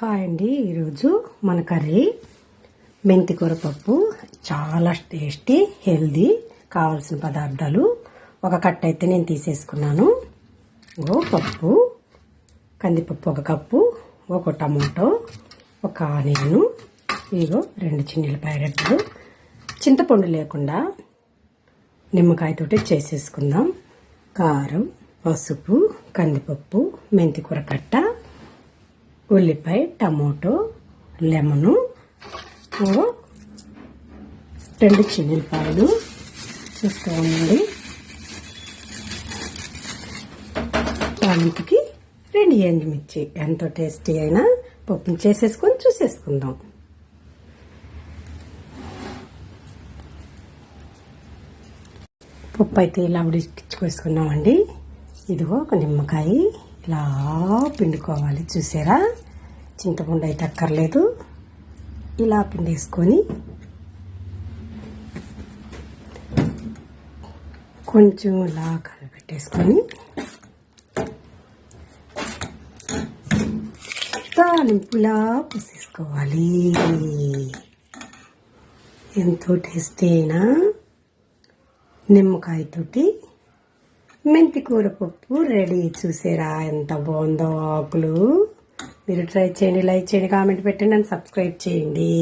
Hi అండి. ఈరోజు మన కర్రీ మెంతికూర పప్పు చాలా టేస్టీ హెల్దీ కావాల్సిన పదార్థాలు. ఒక కట్ట అయితే నేను తీసేసుకున్నాను. ఓ పప్పు కందిపప్పు ఒక కప్పు ఒక టమాటో ఒక ఆనియను ఇగో రెండు చిన్నెల్లిపాయ రెడ్లు చింతపండు లేకుండా నిమ్మకాయతోటి చేసేసుకుందాం. కారం పసుపు కందిపప్పు మెంతి కూర కట్ట. ఉల్లిపాయ టమాటో లెమను రెండు చిన్నపాయలు చూస్తూ ఉండండి దానికి రెండు ఎండుమిర్చి ఎంతో టేస్టీ అయినా పప్పును చేసేసుకొని చూసేసుకుందాం. పప్పు అయితే ఇలా ఉడికించుకొసుకున్నామండి. ఇదిగో ఒక నిమ్మకాయ. ఇలా పిండుకోవాలి. చూసారా? చింతపండు అయితే అక్కర్లేదు. ఇలా పిండేసుకొని కొంచెం ఇలా కలిపెట్టేసుకొని తాలింపులా పూసేసుకోవాలి. ఎంతో టేస్ట్ అయినా నిమ్మకాయతోటి మెంతికూర పప్పు రెడీ. చూసారా ఎంత బాగుందో ఆకులు. మీరు ట్రై చేయండి లైక్ చేయండి కామెంట్ పెట్టండి అండ్ సబ్స్క్రైబ్ చేయండి.